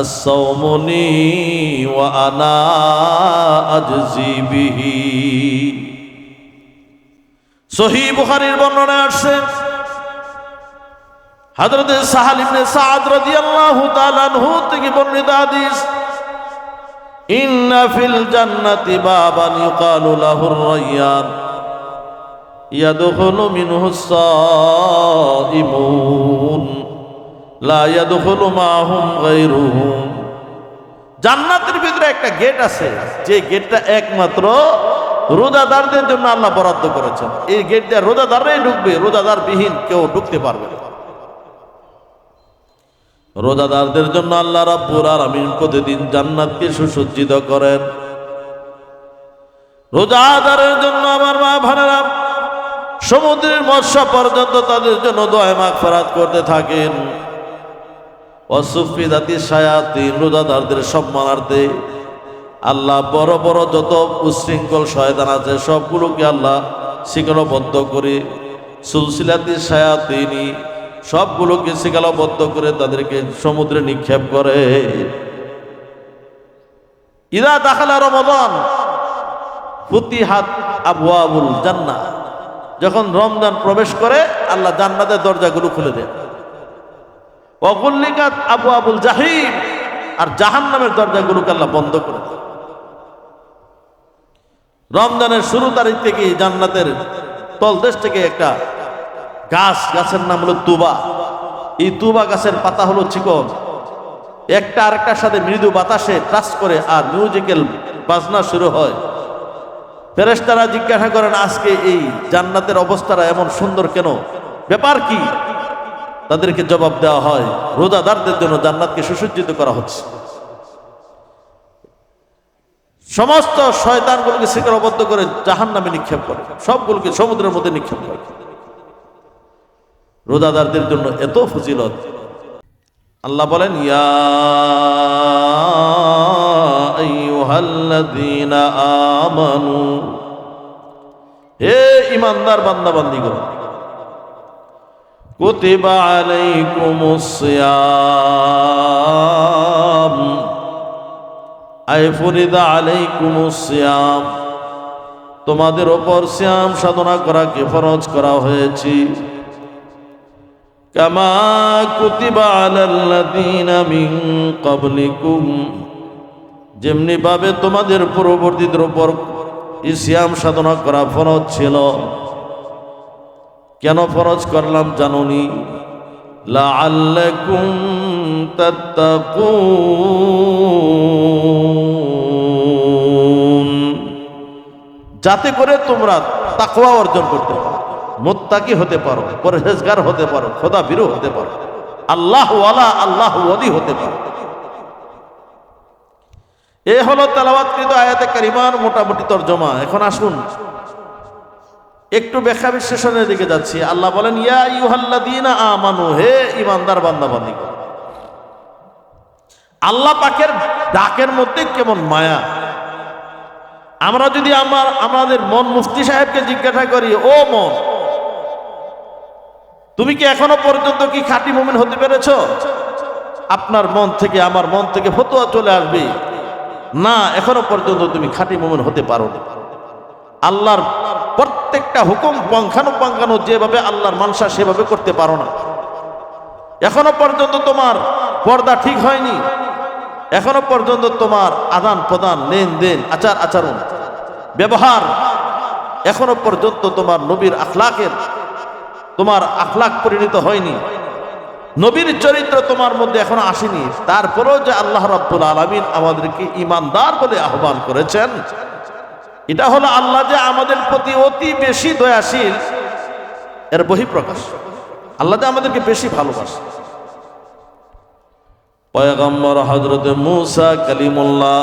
আসমনি ও আনা আজিবিহি সহি বুখারির বর্ণনা আসছে, হযরত সাহাল ইবনে সাদ রাদিয়াল্লাহু তাআলা আনহু থেকে বর্ণিত হাদিস, ইন্না ফিল জান্নাতি বাবান ইউকালু লাহুর রায়্যান ইয়াদখুলু মিনহু সাইমুন। জান্নাতের ভিতরে একটা গেট আছে, যে গেটটা একমাত্র রোজাদারদের জন্য আল্লাহ বরাদ্দ করেছেন। এই গেট দিয়ে রোজাদাররাই ঢুকবে রোজাদার বিহীন কেউ ঢুকতে পারবে না। রোজাদারদের জন্য আল্লাহ রাব্বুল আলামিন প্রতিদিন জান্নাতকে সুসজ্জিত করেন। রোজাদারের জন্য আমার মা ভানেরা সমুদ্রের মৎস্য পর্যন্ত তাদের জন্য দয় মাগ ফেরাত করতে থাকেন। অসুফি জাতি সায়াতিন রোজাদারদের সম্মানার্থে আল্লাহ বড় বড় যত উশৃঙ্খল শয়তান আছে, সবগুলোকে আল্লাহ শিকলবদ্ধ করে, সুলসিলাতি সায়াতিনি সবগুলোকে শিকালবদ্ধ করে তাদেরকে সমুদ্রে নিক্ষেপ করে। ইদা দাখালা রমদান, ফুতিহাত আবু আবুল জান্না যখন রমজান প্রবেশ করে, আল্লাহ জান্নাতের দরজাগুলো খুলে দেন। অগুল্লিকাত আবু আবুল জাহিম আর জাহান নামের দরজাগুলোকে আল্লাহ বন্ধ করে দেন। রমজানের শুরু তারিখ থেকে জান্নাতের তলদেশ থেকে একটা গাছ, গাছের নাম হলো তুবা। এই তুবা গাছের পাতা হলো চিকন। একটা আরেকটার সাথে মৃদু বাতাসে টাচ করে আর মিউজিক্যাল বাজনা শুরু হয়। ফেরেশতারা জিজ্ঞাসা করেন, আজকে এই জান্নাতের অবস্থাটা এমন সুন্দর কেন? ব্যাপার কি? তাদেরকে জবাব দেওয়া হয়, রোজাদারদের জন্য জান্নাতকে সুসজ্জিত করা হচ্ছে। সমস্ত শয়তানগুলোকে শিকারবদ্ধ করে জাহান নামে নিক্ষেপ করে, সবগুলোকে সমুদ্রের মধ্যে নিক্ষেপ করে। রোজাদারদের জন্য এত ফজিলত। আল্লাহ বলেন, ইয়া আমানু, হে ইমানদার বান্দা বান্দিগণ কুতিবা আলাইকুমুস সিয়াম। আই ফরিদা আলাইকুমুস সিয়াম। তোমাদের ওপর শ্যাম সাধনা করাকে ফরজ করা হয়েছে? কামা কুতিবা আলাল্লাযীনা মিন ক্বাবলিকুম। যেমনি ভাবে তোমাদের পূর্ববর্তীদের উপর ইসিয়াম সাধনা করা ফরজ ছিল। কেন ফরজ করলাম জানুনি? যাতে করে তোমরা তাকওয়া অর্জন করতে পারো, মোত্তাকি হতে পারো, পরহেজগার হতে পারো খোদা বিরু হতে পারো আল্লাহ ওয়ালা আল্লাহ ওয়ালি হতে পারো। এ হলো তালাবাতকৃত আয়াতে কারিমার মোটামুটি তর্জমা। এখন আসুন। একটু ব্যাখ্যা বিশ্লেষণের দিকে যাচ্ছি। আল্লাহ বলেন, ইয়া ইউহাল্লাদিনা আমানু হে ইমানদার বান্দা বান্দি আল্লাহ পাকের ডাকের মধ্যে কেমন মায়া। আমরা যদি আমার, আমাদের মন মুফতি সাহেবকে জিজ্ঞাসা করি, ও মন, তুমি কি এখনও পর্যন্ত কি খাঁটি মুমিন হতে পেরেছ? আপনার মন থেকে, আমার মন থেকে ফতোয়া চলে আসবে। না, এখনও পর্যন্ত তুমি খাঁটি মুমিন হতে পারো না আল্লাহর প্রত্যেকটা হুকুম পঙ্খানো পঙ্খানো যেভাবে আল্লাহর মানসা সেভাবে করতে পারো না। এখনও পর্যন্ত তোমার পর্দা ঠিক হয়নি। এখনও পর্যন্ত তোমার আদান প্রদান, লেনদেন, আচার আচরণ, ব্যবহার এখনও পর্যন্ত তোমার নবীর আখলাকের, তোমার আখলাক পরিণত হয়নি। নবীর চরিত্র তোমার মধ্যে এখনও আসেনি। তারপরেও যে আল্লাহ রাব্বুল আলমিন আমাদেরকে ইমানদার বলে আহ্বান করেছেন এটা হলো আল্লাহ যে আমাদের প্রতি অতি বেশি দয়াশীল। এর বহিঃপ্রকাশ। আল্লাহ যে আমাদেরকে বেশি ভালোবাসে। পয়গম্বর হজরত মুসা কালিমুল্লাহ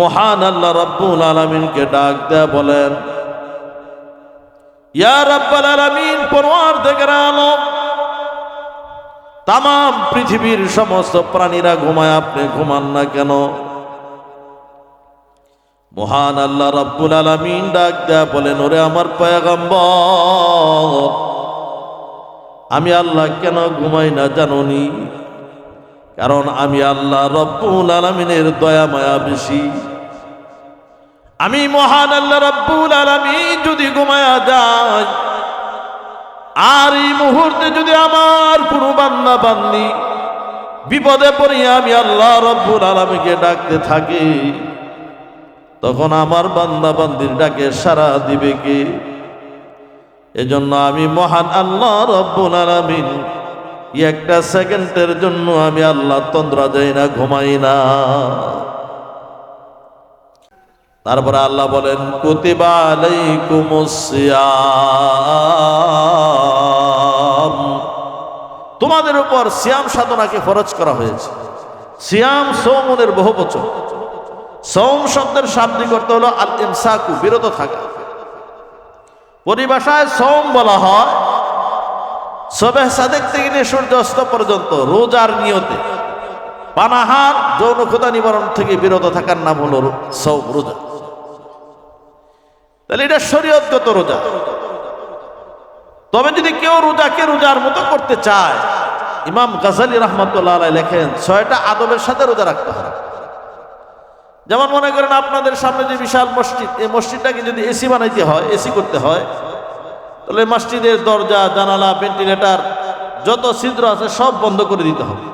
মহান আল্লাহ রব্বুল আলমিনকে ডাক দেয়া বলেন, ইয়া রব্বাল আলামিন পরওয়ার দেখে আলম তাম পৃথিবীর সমস্ত প্রাণীরা ঘুমায়, আপনি ঘুমান না কেন? মহান আল্লাহ রব্বুল আলমিন ডাক দেয়া বলেন, ওরে আমার পয়গম্বর, আমি আল্লাহ কেন ঘুমাই না জানুনি? কারণ আমি আল্লাহ রব্বুল আলমিনের দয়া মায়া বেশি। আমি মহান আল্লাহ রব্বুল আলমিন যদি ঘুমায়া যায় আর এই মুহূর্তে যদি আমার কোনো বান্না বান্দি বিপদে পড়িয়া আমি আল্লাহ রব্বুল আলমীকে ডাকতে থাকি তখন আমার বান্দা বান্দির ডাকে সারা দিবে কে? এজন্য আমি মহান আল্লাহ রব্বুল আলমিন একটা সেকেন্ডের জন্য আমি আল্লাহ তন্দ্রা যাই না, ঘুমাই না। তারপরে আল্লাহ বলেন, কুতিবা আলাইকুমুস সিয়াম। তোমাদের উপর সিয়াম সাধনাকে ফরজ করা হয়েছে। সিয়াম সৌমনের বহু বচন সৌম শব্দের শাব্দিক অর্থ হলো আল ইমসাকু, বিরত থাকা। পরিভাষায় সৌম বলা হয়, সবেহ সাদেক থেকে নিয়ে সূর্য অস্ত পর্যন্ত, রোজার নিয়তে। পানাহার, যৌন ক্ষুদা নিবারণ থেকে বিরত থাকার নাম হলো সৌম রোজা। তাহলে এটা শরীয়তগত রোজা। তবে যদি কেউ রোজাকে রোজার মতো করতে চায়, ইমাম গাজালি রহমতুল্লাহ লেখেন, ছয়টা আদবের সাথে রোজা রাখতে হয় যেমন মনে করেন আপনাদের সামনে যে বিশাল মসজিদ, এই মসজিদটাকে যদি এসি বানাইতে হয়, এসি করতে হয়, তাহলে মসজিদের দরজা, জানালা ভেন্টিলেটার যত ছিদ্র আছে সব বন্ধ করে দিতে হবে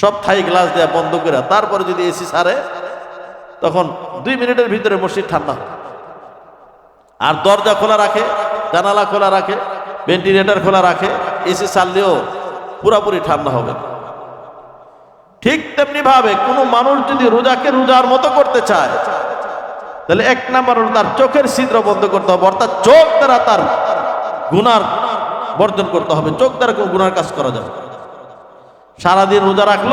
সব থাই গ্লাস দেওয়া বন্ধ করে, তারপরে যদি এসি সারে, তখন দুই মিনিটের ভিতরে মসজিদ ঠান্ডা হয় আর দরজা খোলা রাখে, জানালা খোলা রাখে ভেন্টিলেটার খোলা রাখে, এসি সারলেও পুরাপুরি ঠান্ডা হবে। ঠিক তেমনি ভাবে কোনো মানুষ যদি রোজাকে রোজার মতো করতে চায়, তাহলে এক নাম্বার তার চোখের ছিদ্র বন্ধ করতে হবে, অর্থাৎ চোখ দ্বারা তার গুনার বর্জন করতে হবে, চোখ দ্বারা গুনার কাজ করা যাবে সারাদিন রোজা রাখল,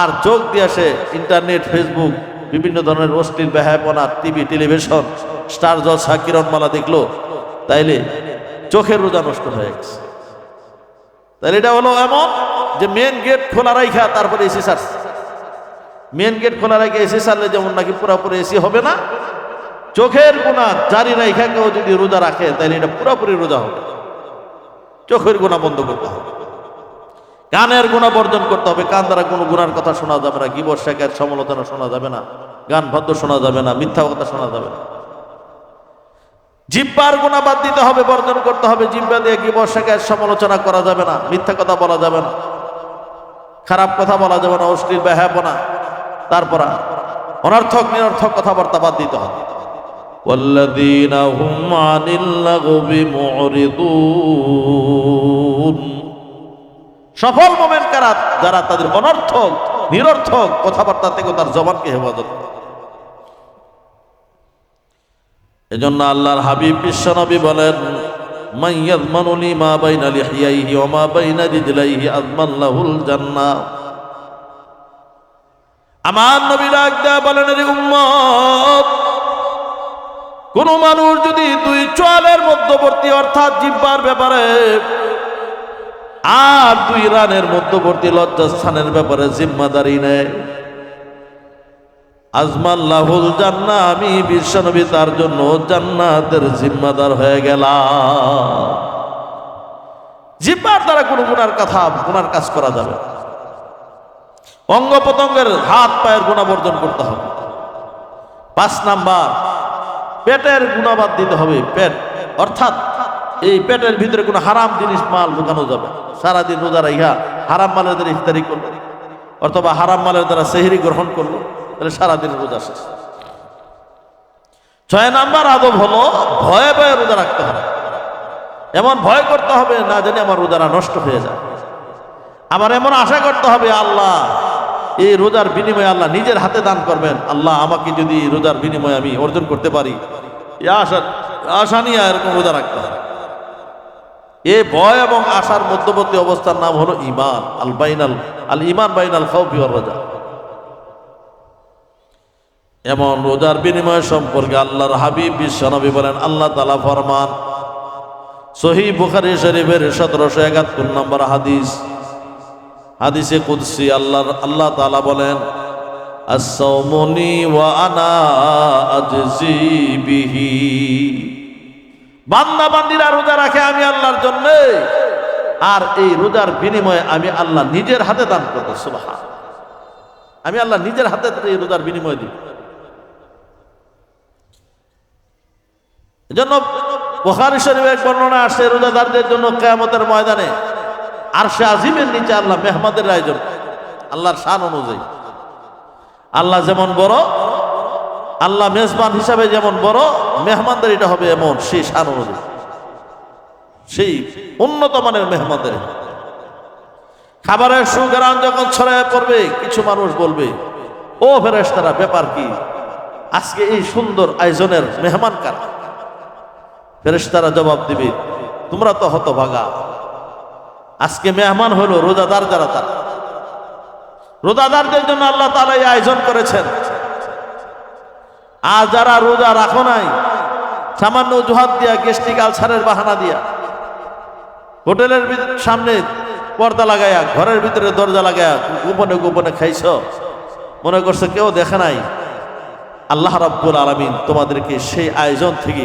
আর চোখ দিয়ে সে ইন্টারনেট, ফেসবুক, বিভিন্ন ধরনের অশ্লীল বেহায়পনা, TV, television, Star Jalsha, Kiranmala দেখল, তাইলে চোখের রোজা নষ্ট হয়ে গেছে। তাহলে এটা হলো এমন যে মেন গেট খোলা রাইখা, তারপরে এসি সার মেন গেট খোলা রাখে এসি সারলে যেমন নাকি পুরোপুরি এসি হবে না, চোখের গুণা জারি রাইখা কেউ যদি রোজা রাখে তাহলে এটা পুরোপুরি রোজা হবে। চোখের গুণা বন্ধ করতে হবে। কানের গুণা বর্জন করতে হবে। কান দ্বারা কোনো গুণার কথা শোনা যাবে না। গিবর, শেখের সমালোচনা শোনা যাবে না। গান ভদ্র শোনা যাবে না। মিথ্যা কথা শোনা যাবে না। জিব্বার গুণা বাদ দিতে হবে, বর্জন করতে হবে। জিব্বা দিয়ে গিবর, শেখের সমালোচনা করা যাবে না। মিথ্যা কথা বলা যাবে না। খারাপ কথা বলা যাবে না অশ্লীল ব্যাহাপনা তারপর অনর্থক নিরর্থক কথাবার্তা বাদ দিতে হবে والذين هم عن اللغو معرضون সফল মোমেন কারা যারা তাদের অনর্থক নিরর্থক কথাবার্তা থেকে তার জবানকে হেফাজত করে। এজন্য আল্লাহর হাবিব বিশ্বনবী বলেন মাইয়াদ মানুনি মা বাইনা লিহিয়াইহি ওয়া মা বাইনা রিজলাইহি আযমাল্লাহুল জান্নাহ। আমার নবী ডাক বলেন রে উম্মত, কোন মানুষ যদি দুই চোয়ালের মধ্যবর্তী অর্থাৎ জিব্বার ব্যাপারে আর দুই রানের মধ্যবর্তী লজ্জাস্থানের ব্যাপারে জিম্মাদারি নেয় আজমাল্লাহুল জান্না আমি বিশ্বনবী তার জন্য জান্নাতের জিম্মাদার হয়ে গেলাম জিব্বার দ্বারা কোনো গুনার কথা, গুনার কাজ করা যাবে। অঙ্গ প্রত্যঙ্গের হাত পায়ের গুণা বর্জন করতে হবে পাঁচ নাম্বার, পেটের গুণাবাদ দিতে হবে, পেট অর্থাৎ এই পেটের ভিতরে কোনো হারাম জিনিস মাল ঢুকানো যাবে। সারাদিন রোজা রাইহা হারাম মালের দ্বারা ইফতারি করল, অথবা হারাম মালের দ্বারা সেহরি গ্রহণ করল তাহলে সারাদিন রোজা শেষ। ছয় নাম্বার আদব হলো ভয়ে ভয়ে রোজা রাখতে হবে। এমন ভয় করতে হবে না জানি আমার রোজারা নষ্ট হয়ে যায়। আবার এমন আশা করতে হবে, আল্লাহ, এই রোজার বিনিময়ে আল্লাহ নিজের হাতে দান করবেন। আল্লাহ আমাকে যদি রোজার বিনিময়ে আমি অর্জন করতে পারি আশা আশা নিয়ে এরকম রোজা রাখতে হবে। এ ভয় এবং আশার মধ্যবর্তী অবস্থার নাম হলো ইমান আল বাইনাল, আল ইমান বাইনাল খাউফি রোজা। এমন রোজার বিনিময় সম্পর্কে আল্লাহর হাবিব বিশ্বনবী বলেন, আল্লাহ তালা ফরমান। সহি বুখারি শরীফের সতেরোশো একাত্তর নম্বর হাদিস। হাদিসে কুদসি আল্লাহ আল্লাহ তালা বলেন রাখে আমি আল্লাহর আর এই রোজার বিনিময়ে আমি আল্লাহ নিজের হাতে আমি আল্লাহ নিজের হাতে এই রোজার বিনিময় দিব। এজন্য বুখারী শরীফে এক বর্ণনা আসছে, রোজাদারদের জন্য কেয়ামতের ময়দানে আর সে আজিমের নিচে আল্লাহ মেহমাদের আয়োজন আল্লাহর শান অনুযায়ী। আল্লাহ যেমন বড়, আল্লাহ মেজবান হিসাবে যেমন বড়, মেহমানদের এটা হবে এমন, সেই শান অনুযায়ী। সেই উন্নত মানের মেহমানদের। খাবারের সুগ্রাম যখন ছড়ায় পড়বে, কিছু মানুষ বলবে, ও ফেরেশতারা, ব্যাপার কি? আজকে এই সুন্দর আয়োজনের মেহমান কারা? ফেরেশতারা জবাব দিবে, তোমরা তো হতভাগা। আজকে মেহমান হলো রোজাদার যারা তারা। রোজাদারদের জন্য আল্লাহ তালা আয়োজন করেছেন। আর যারা রোজা রাখো নাই, সামান্য অজুহাত দিয়া গেস্টিক আলসারের বাহানা দিয়া, হোটেলের সামনে পর্দা লাগায়া, ঘরের ভিতরে দরজা লাগায়া, গোপনে গোপনে খাইছ, মনে করছে কেউ দেখে নাই। আল্লাহ রাব্বুল আলামিন তোমাদেরকে সেই আয়োজন থেকে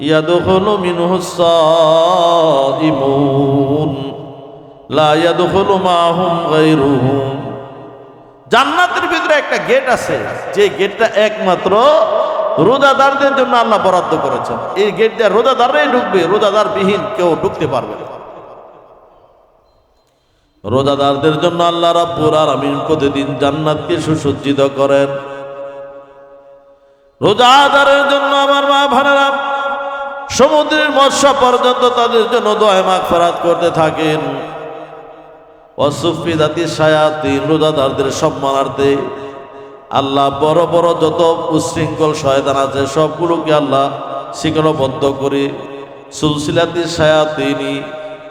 ইয়াদখুলু মিনহু সাইমুন লা ইয়াদখুলু মাহুম গায়রুহুম জান্নাতের ভিতরে একটা গেট আছে, যে গেটটা একমাত্র রোজাদারদের জন্য আল্লাহ বরাদ্দ করেছেন। এই গেট দিয়ে রোজাদাররাই ঢুকবে রোজাদার বিহীন কেউ ঢুকতে পারবে না। রোজাদারদের জন্য আল্লাহ রাব্বুল আলামিন প্রতিদিন জান্নাতকে সুসজ্জিত করেন। রোজাদারের জন্য আমার মা ভানেরা সমুদ্রের মৎস্য পর্যন্ত তাদের জন্য দোয়া মাগফিরাত করতে থাকেন। অসুফি জাতি সায়াতিন রোজাদারদের সম্মানার্থে আল্লাহ বড় বড় যত উশৃঙ্খল শয়তান আছে, সবগুলোকে আল্লাহ শিকলবদ্ধ করে, সুলসিলাতি সায়াতিনি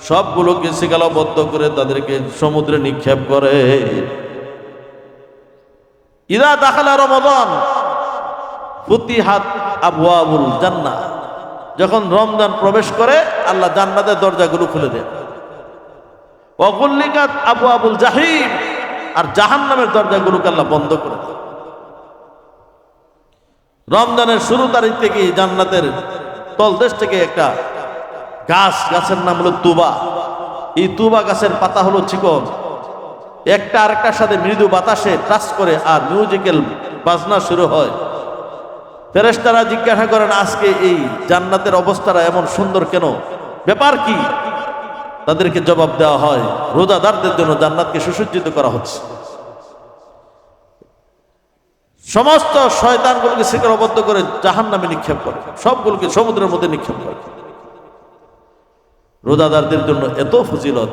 সবগুলোকে শিকালবদ্ধ করে তাদেরকে সমুদ্রে নিক্ষেপ করে। ইরা দাখালা রমদান, ফুতিহাত আবু আবুল জান্না যখন রমজান প্রবেশ করে, আল্লাহ জান্নাতের দরজাগুলো খুলে দেন অগুল্লিকাত আবু আবুল জাহিম আর জাহান নামের দরজাগুলোকে আল্লাহ বন্ধ করে দেন রমজানের শুরু তারিখ থেকে জান্নাতের তলদেশ থেকে একটা গাছ, গাছের নাম হলো তুবা। এই তুবা গাছের পাতা হলো চিকন। একটা আরেকটার সাথে মৃদু বাতাসে টাচ করে আর মিউজিক্যাল বাজনা শুরু হয়। ফেরেশতারা জিজ্ঞাসা করেন, আজকে এই জান্নাতের অবস্থাটা এমন সুন্দর কেন? ব্যাপার কি? তাদেরকে জবাব দেওয়া হয়, রোজাদারদের জন্য জান্নাতকে সুসজ্জিত করা হচ্ছে। সমস্ত শয়তানগুলোকে শিকড়বদ্ধ করে জাহান নামে নিক্ষেপ করে, সবগুলোকে সমুদ্রের মধ্যে নিক্ষেপ করে। রোজাদারদের জন্য এত ফজিলত